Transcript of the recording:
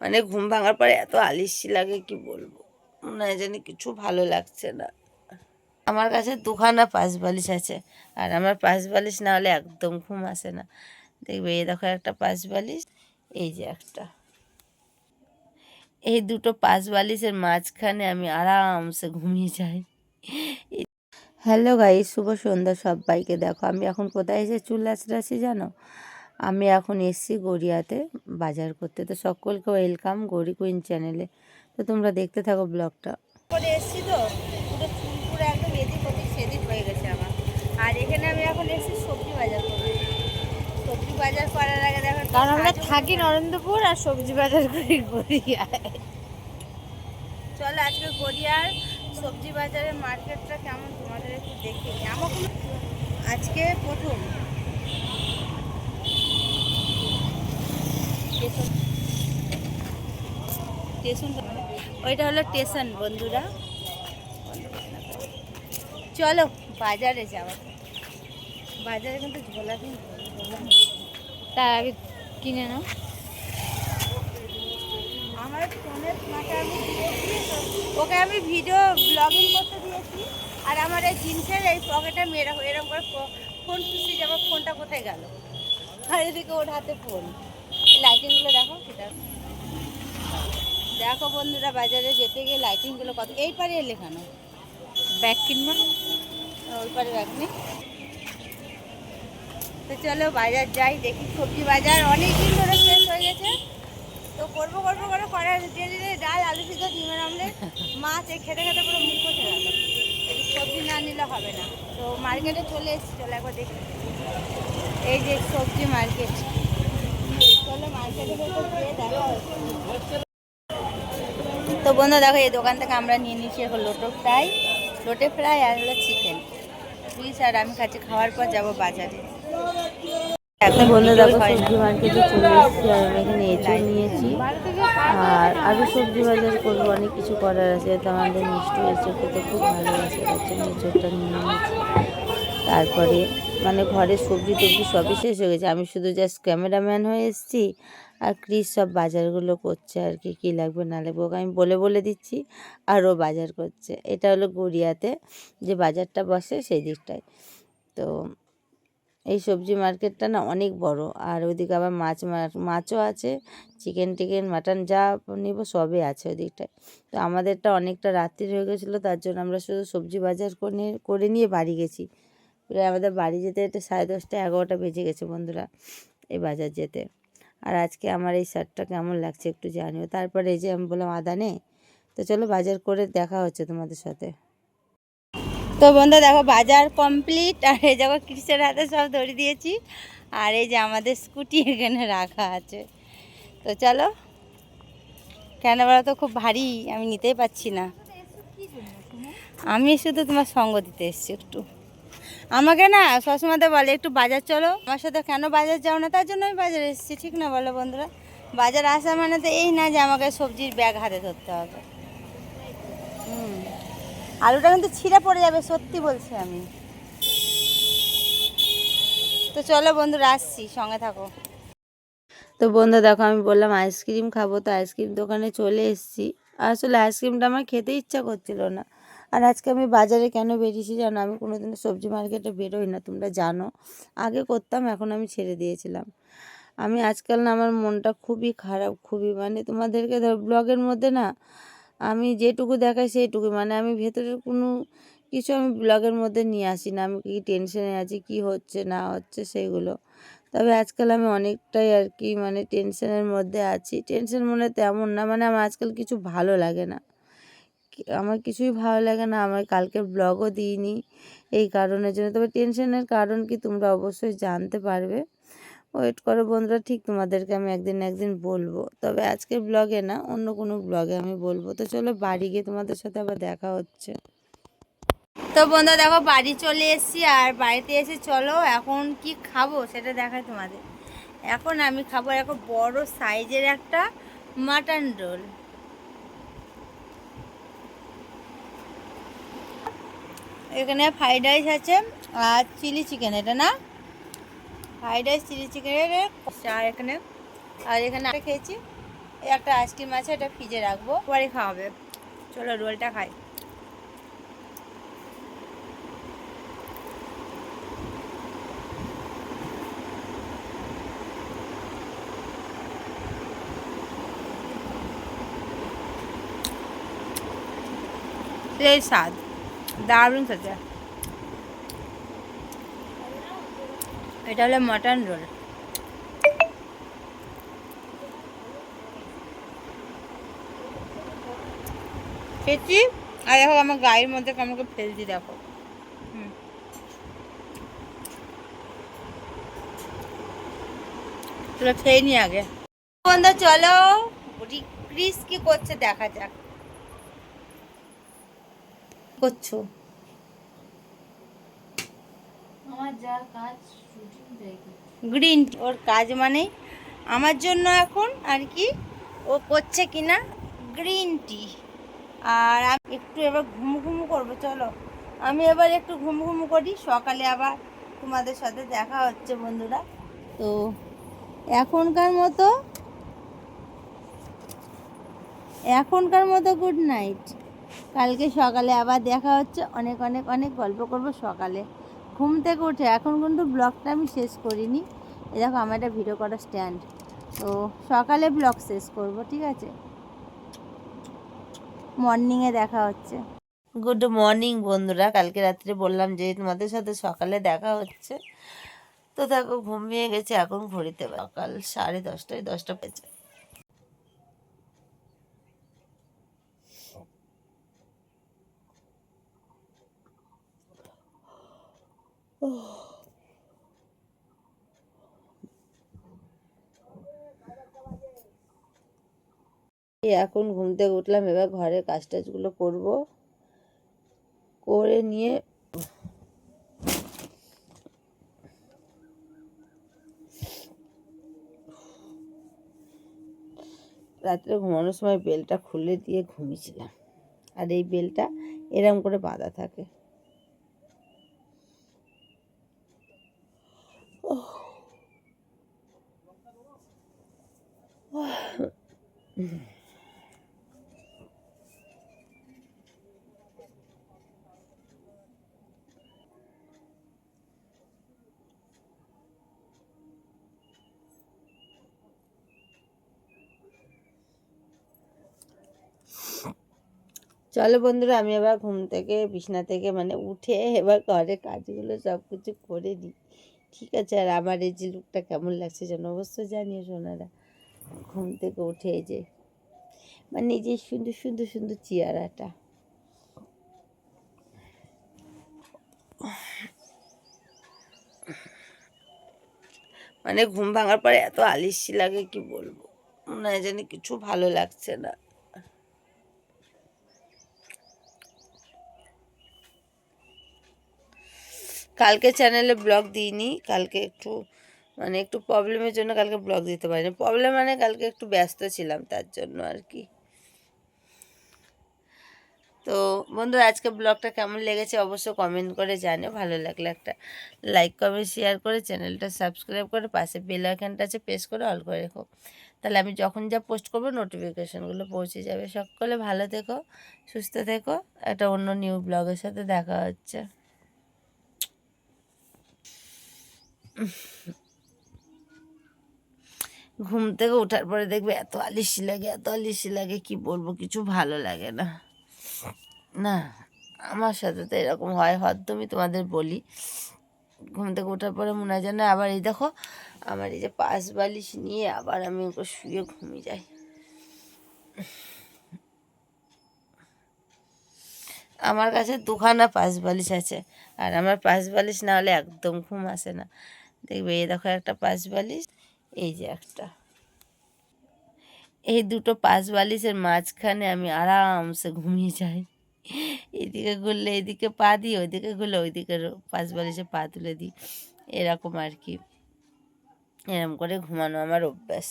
মানে ঘুম ভাঙার পরে এত আলিসি লাগে, কি বলব? মনে হয় জানি কিছু ভালো লাগছে না। আমার কাছে দুখানা পাঁচ বালিশ আছে, আর আমার পাঁচ বালিশ না হলে একদম ঘুম আসে না। দেখবে, এই দেখো একটা পাঁচ বালিশ এই যে একটা। এই দুটো পাঁচ বালিশের মাঝখানে আমি আরামসে ঘুমিয়ে যাই। হ্যালো গাই শুভ সন্ধ্যা সবাইকে। দেখো, আমি এখন কোথায় এসে চুল আছড়াছি জানো? আমি এখন এসছি গড়িয়াতে বাজার করতে। তো সকলকে ওয়েলকাম গড়ি কুইন চ্যানেলে তো তোমরা দেখতে থাকো ব্লগটা করে এসছি তো। পুরো চুল পুরো একদম এদিক ওদিক সেদিক হয়ে গেছে আমার। আর এখানে আমি এখন এসছি সবজি বাজার করতে। সবজি বাজার করার আগে দেখো কারণ আমরা থাকি নরেন্দ্রপুর আর সবজি বাজার করি গড়িয়ায়। চলো আজকে গড়িয়ার সবজি বাজারের মার্কেটটা কেমন তোমাদের একটু দেখে নিই। আমার আজকে প্রথম। স্টেশনটা ওইটা হলো স্টেশন বন্ধুরা। চলো, বাজারে যাওয়া বাজারে কিন্তু ঝোলা দিন তার আগে কিনে নাও। আমার ফোনের আমি ওকে আমি ভিডিও ব্লগিং করতে দিয়েছি। আর আমার এই জিন্সের এই পকেটে মেয়েরা এরকম করে ফোন খুঁজছি যে আমার ফোনটা কোথায় গেল? আর এদিকে ওর হাতে ফোন লাইটিংগুলো দেখো সেটা দেখো বন্ধুরা বাজারে যেতে গিয়ে লাইটিংগুলো কত এই পারে এলে কেন? ব্যাগ কিনবো ওই পারে ব্যাগ নেই তো চলো বাজার যাই দেখি সবজি বাজার। অনেক দিন ধরে শেষ হয়ে গেছে। তো করব করব করে করার দিয়ে দিলে ডাল আলু সিদ্ধ ডিমের আমলেট মাছ এই খেতে খেতে পুরো মুখ বসে গেল। সবজি না নিলে হবে না। তো মার্কেটে চলে এসেছি চলো একবার দেখি। এই যে সবজি মার্কেট চলো মার্কেটে ভেতর গিয়ে দেখা হচ্ছে। তো বন্ধু দেখো এই দোকান থেকে আমরা নিয়ে নিয়েছি এখন লোটো ফ্রাই। লোটে ফ্রাই আর হলো চিকেন প্লিজ আর আমি খাচ্ছি খাওয়ার পর যাব বাজারে। বন্ধু দেখো না। সবজি মার্কেটে চলে এসেছি আর আমি এখানে এঁচড় নিয়েছি। আর আরও সবজি বাজার করব অনেক কিছু করার আছে। তো আমাদের মিষ্টি এঁচড় খেতে খুব তার জন্য এঁচড়টা নিয়ে নিয়েছি। তারপরে মানে ঘরের সবজি টবজি সবই শেষ হয়ে গেছে। আমি শুধু জাস্ট ক্যামেরাম্যান হয়ে এসেছি আর ক্রিস সব বাজারগুলো করছে আর কি, কী লাগবে না লাগবে ওকে আমি বলে বলে দিচ্ছি আর ও বাজার করছে। এটা হলো গড়িয়াতে যে বাজারটা বসে সেই দিকটায়। তো এই সবজি মার্কেটটা না অনেক বড় আর ওইদিকে আবার মাছ মাছও আছে চিকেন টিকেন মাটন যা নিব সবই আছে ওইদিকটায়। তো আমাদেরটা অনেকটা রাত্রি হয়ে গেছিল, তার জন্য আমরা শুধু সবজি বাজার করে করে নিয়ে বাড়ি গেছি। প্রায় আমাদের বাড়ি যেতে যেতে সাড়ে দশটা এগারোটা বেজে গেছে বন্ধুরা, এই বাজার যেতে। আর আজকে আমার এই শার্টটা কেমন লাগছে একটু জানিও। তারপরে এই যে আমি বললাম আদা নে তো চলো বাজার করে দেখা হচ্ছে তোমাদের সাথে। তো বন্ধু দেখো, বাজার কমপ্লিট আর এই দেখো ক্রিসের হাতে সব ধরে দিয়েছি। আর এই যে আমাদের স্কুটি এখানে রাখা আছে। তো চলো, কেন বলো তো, খুব ভারী, আমি নিতেই পারছি না। আমি শুধু তোমার সঙ্গ দিতে এসেছি একটু। আমাকে না সবসময় বলে, একটু বাজার চলো। আমার সাথে কেন বাজার যাও না? তার জন্য আমি বাজারে এসেছি, ঠিক না বলো বন্ধুরা? বাজার আসা মানে তো এই না যে আমাকে সবজির ব্যাগ হাতে ধরতে হবে। হুম। আলুটা কিন্তু ছিঁড়ে পড়ে যাবে, সত্যি বলছি আমি। তো চলো বন্ধুরা, আসছি, সঙ্গে থাকো। তো বন্ধু, দেখো, আমি বললাম আইসক্রিম খাব, তো আইসক্রিম দোকানে চলে এসেছি। আসলে আইসক্রিমটা আমার খেতে ইচ্ছা করছিল না। আর আজকে আমি বাজারে কেন বেরিয়েছি জানো? আমি কোনোদিন সবজি মার্কেটে বেরোই না, তোমরা জানো। আগে করতাম, এখন আমি ছেড়ে দিয়েছিলাম। আমি আজকাল না, আমার মনটা খুবই খারাপ, খুবই। মানে তোমাদেরকে ধর ব্লগের মধ্যে না, আমি যেটুকু দেখাই সেইটুকু মানে আমি ভেতরের কোনো কিছু আমি ব্লগের মধ্যে নিয়ে আসি না। আমি কি টেনশনে আছি, কি হচ্ছে, না হচ্ছে সেইগুলো তবে আজকাল আমি অনেকটাই আর কি মানে টেনশনের মধ্যে আছি। টেনশন মনে তেমন না মানে আমার আজকাল কিছু ভালো লাগে না। আমার কিছুই ভালো লাগে না। আমার কালকে ব্লগও দিইনি। এই কারণের জন্য। তবে টেনশনের কারণ কি তোমরা অবশ্যই জানতে পারবে। ওয়েট করো বন্ধুরা, ঠিক তোমাদেরকে আমি একদিন একদিন বলব। তবে আজকের ব্লগে না, অন্য কোনো ব্লগে আমি বলব। তো চলো বাড়ি গিয়ে তোমাদের সাথে আবার দেখা হচ্ছে। তো বন্ধুরা, দেখো বাড়ি চলে এসেছি আর বাড়িতে এসে চলো, এখন কি খাব সেটা দেখাই তোমাদের। এখন আমি খাব এখন বড় সাইজের একটা মাটন রোল এখানে ফ্রাইড রাইস আছে আর চিলি চিকেন এটা না? ফ্রাইড রাইস চিলি চিকেনের আর এখানে। আর এখানে আটা খেয়েছি, একটা আইসক্রিম আছে, এটা ফ্রিজে রাখব। পরে খাওয়াবে। চলো, রোলটা খাই। স্বাদ। দারুণ খেতে এটা হলো মটন রোল খেয়েছি? আর দেখো আমার গায়ের মধ্যে কেমন ফেলছি, দেখো। খেয়ে নি আগে। বন্ধু, চলো। ক্রিস কি করছে দেখা যাক। করছ? আমার যা কাজ গ্রিন ওর কাজ মানে? আমার জন্য এখন আর কি? ও করছে কিনা? গ্রিন টি আর আমি একটু এবার ঘুম ঘুমু করব চলো। আমি এবার একটু ঘুম ঘুমু করি সকালে আবার তোমাদের সাথে দেখা হচ্ছে বন্ধুরা। তো এখনকার মতো এখনকার মতো গুড নাইট কালকে সকালে আবার দেখা হচ্ছে, অনেক অনেক অনেক গল্প করব সকালে। ঘুম থেকে উঠে, এখন কিন্তু ব্লগটা আমি শেষ করিনি। এই দেখো, আমার একটা ভিডিও করা স্ট্যান্ড তো সকালে ব্লগ শেষ করব, ঠিক আছে? মর্নিংয়ে দেখা হচ্ছে। গুড মর্নিং বন্ধুরা। কালকে রাত্রে বললাম যে তোমাদের সাথে সকালে দেখা হচ্ছে। তো দেখো, ঘুমিয়ে গেছে, এখন ঘড়িতে সকাল সাড়ে দশটায়, দশটা পেয়েছে এখন ঘুম থেকে উঠলাম, এবার ঘরের কাজ টাজগুলো করব। করে নিয়ে রাত্রে ঘুমানোর সময় বেলটা খুলে দিয়ে ঘুমিয়েছিলাম। আর এই বেলটা এরম করে বাঁধা থাকে। চলো বন্ধুরা আমি এবার ঘুম থেকে বিছনা থেকে মানে উঠে এবার ঘরের কাজগুলো সব কিছু করে দিই ঠিক আছে, আর আমার এই যে লুকটা কেমন লাগছে যেন অবশ্যই জানিও সোনারা। ঘুম থেকে উঠে এই যে মানে এই যে সুন্দর সুন্দর সুন্দর চেয়ারাটা মানে ঘুম ভাঙার পরে এত আলিসি লাগে, কি বলব? মনে হয় জানি কিছু ভালো লাগছে না। কালকে চ্যানেলে ব্লগ দিইনি, কালকে একটু মানে একটু প্রবলেমের জন্য কালকে ব্লগ দিতে পারিনি। প্রবলেম মানে কালকে একটু ব্যস্ত ছিলাম, তার জন্য আর কি। তো বন্ধুরা আজকে ব্লগটা কেমন লেগেছে অবশ্যই কমেন্ট করে জানিও। ভালো লাগলে একটা লাইক কমেন্ট শেয়ার করে চ্যানেলটা সাবস্ক্রাইব করে পাশে বেল আইকনটা আছে প্রেস করে অল করে রেখো। তাহলে আমি যখন যা পোস্ট করব নোটিফিকেশানগুলো পৌঁছে যাবে। সকলে ভালো থেকো, সুস্থ থেকো। একটা অন্য নিউ ব্লগের সাথে দেখা হচ্ছে। ঘুম থেকে ওঠার পরে দেখবে এত আলিসি লাগে, এত আলিসি লাগে, কি বলব, কিছু ভালো লাগে না। না, আমার সাথে তো এরকম হয় আমি তোমাদের বলি। ঘুম থেকে ওঠার পরে মনে হয় যেন আবার এই দেখো, আমার এই যে পাশ বালিশ নিয়ে আবার আমি ওকে শুয়ে ঘুমিয়ে যাই। আমার কাছে দুখানা পাশ বালিশ আছে, আর আমার পাশ বালিশ না হলে একদম ঘুম আসে না। দেখবে এই দেখো একটা পাশ বালিশ, এই যে একটা। এই দুটো পাশ বালিশের মাঝখানে আমি আরামসে ঘুমিয়ে যাই। এদিকে ঘুরলে এদিকে পা দিই, ওইদিকে ঘুরলে ওইদিকে পাশ বালিশে পা তুলে দিই। এরকম আর কি। এরকম করে ঘুমানো আমার অভ্যাস।